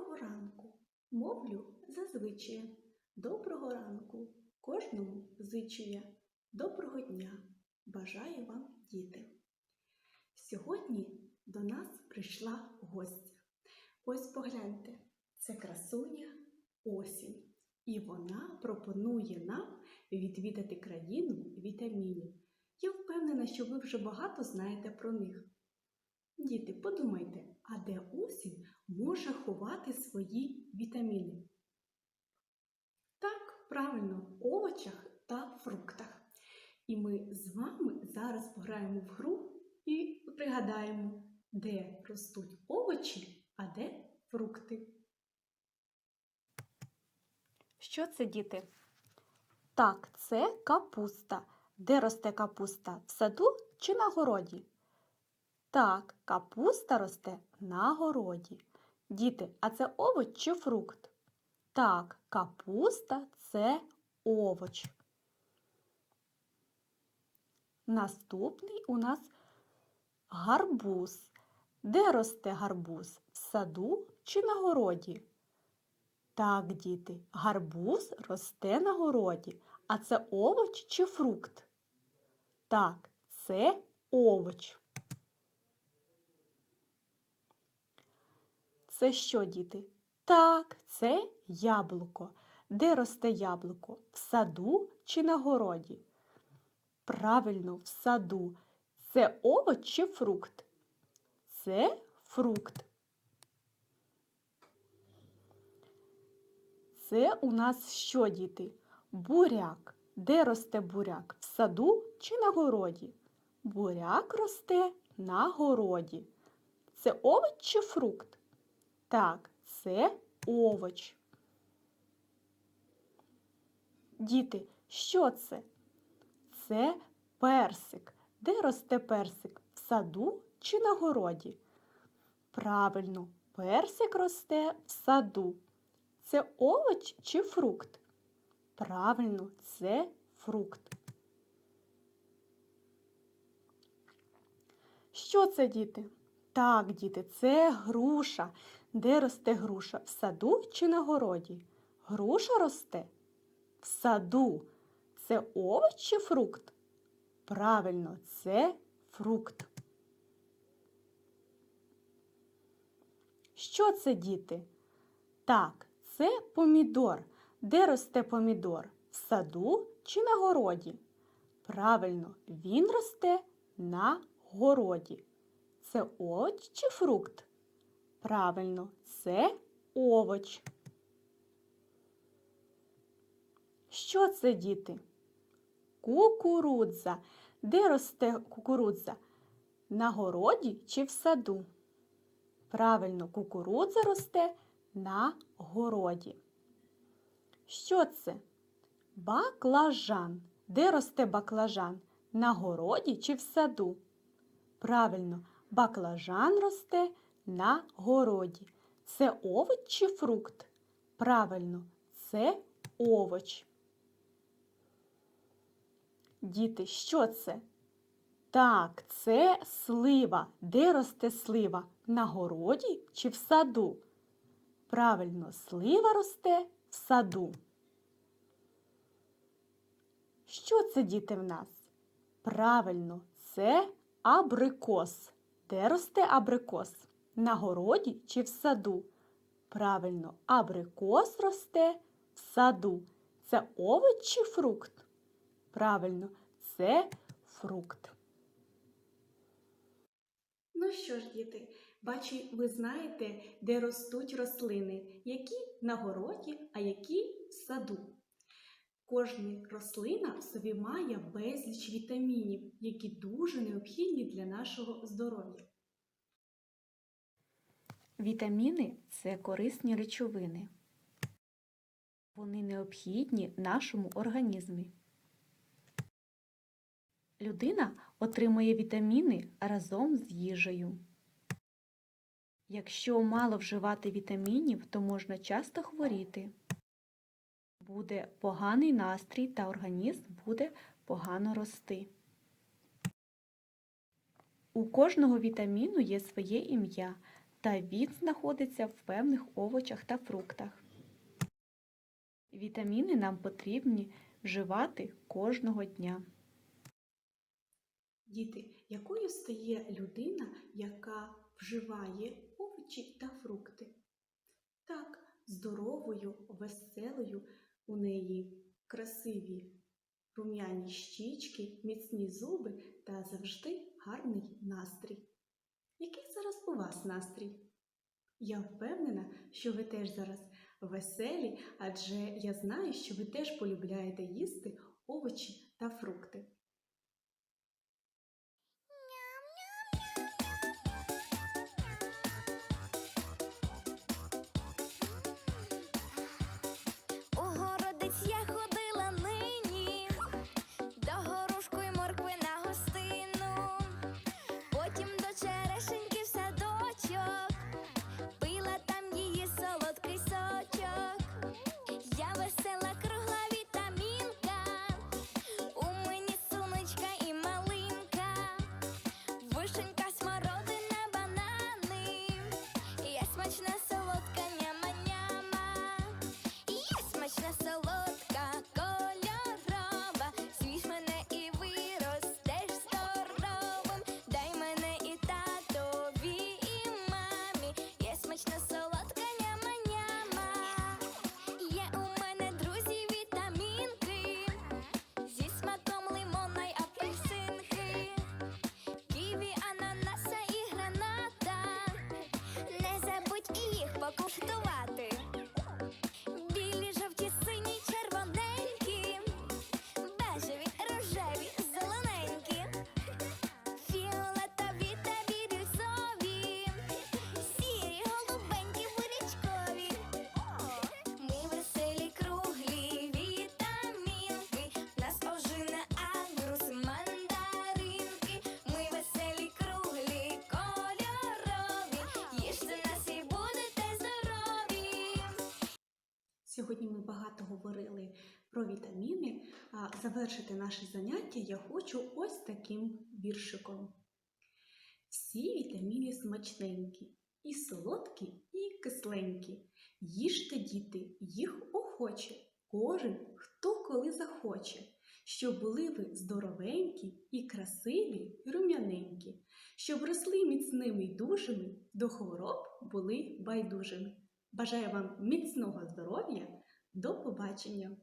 Доброго ранку, мовлю зазвичай. Доброго ранку, кожному зичу я. Доброго дня, бажаю вам, діти. Сьогодні до нас прийшла гостя. Ось погляньте, це красуня осінь. І вона пропонує нам відвідати країну вітамінів. Я впевнена, що ви вже багато знаєте про них. Діти, подумайте, а де осінь може ховати свої вітаміни? Так, правильно, в овочах та фруктах. І ми з вами зараз пограємо в гру і пригадаємо, де ростуть овочі, а де фрукти. Що це, діти? Так, це капуста. Де росте капуста? В саду чи на городі? Так, капуста росте на городі. Діти, а це овоч чи фрукт? Так, капуста це овоч. Наступний у нас гарбуз. Де росте гарбуз? В саду чи на городі? Так, діти, гарбуз росте на городі. А це овоч чи фрукт? Так, це овоч. Це що, діти? Так, це яблуко. Де росте яблуко? В саду чи на городі? Правильно, в саду. Це овоч чи фрукт? Це фрукт. Це у нас що, діти? Буряк. Де росте буряк? В саду чи на городі? Буряк росте на городі. Це овоч чи фрукт? Так, це овоч. Діти, що це? Це персик. Де росте персик? В саду чи на городі? Правильно, персик росте в саду. Це овоч чи фрукт? Правильно, це фрукт. Що це, діти? Так, діти, це груша. Де росте груша? В саду чи на городі? Груша росте в саду. Це овоч чи фрукт? Правильно, це фрукт. Що це, діти? Так, це помідор. Де росте помідор? В саду чи на городі? Правильно, він росте на городі. Це овоч чи фрукт? Правильно, це овоч. Що це, діти? Кукурудза. Де росте кукурудза? На городі чи в саду? Правильно, кукурудза росте на городі. Що це? Баклажан. Де росте баклажан? На городі чи в саду? Правильно, баклажан росте на городі. Це овоч чи фрукт? Правильно, це овоч. Діти, що це? Так, це слива. Де росте слива? На городі чи в саду? Правильно, слива росте в саду. Що це, діти, в нас? Правильно, це абрикос. Де росте абрикос? На городі чи в саду? Правильно, абрикос росте в саду. Це овоч чи фрукт? Правильно, це фрукт. Ну що ж, діти, бачу, ви знаєте, де ростуть рослини, які на городі, а які в саду. Кожна рослина в собі має безліч вітамінів, які дуже необхідні для нашого здоров'я. Вітаміни це корисні речовини. Вони необхідні нашому організмі. Людина отримує вітаміни разом з їжею. Якщо мало вживати вітамінів, то можна часто хворіти. Буде поганий настрій та організм буде погано рости. У кожного вітаміну є своє ім'я. та він знаходиться в певних овочах та фруктах. Вітаміни нам потрібні вживати кожного дня. Діти, якою стає людина, яка вживає овочі та фрукти? Так, здоровою, веселою, у неї красиві рум'яні щічки, міцні зуби та завжди гарний настрій. Який зараз у вас настрій? Я впевнена, що ви теж зараз веселі, адже я знаю, що ви теж полюбляєте їсти овочі та фрукти. Сьогодні ми багато говорили про вітаміни, а завершити наше заняття я хочу ось таким віршиком. Всі вітаміни смачненькі, і солодкі, і кисленькі. Їжте, діти, їх охоче, кожен, хто коли захоче, щоб були ви здоровенькі і красиві, і рум'яненькі, щоб росли міцними й дужими, до хвороб були байдужими. Бажаю вам міцного здоров'я. До побачення!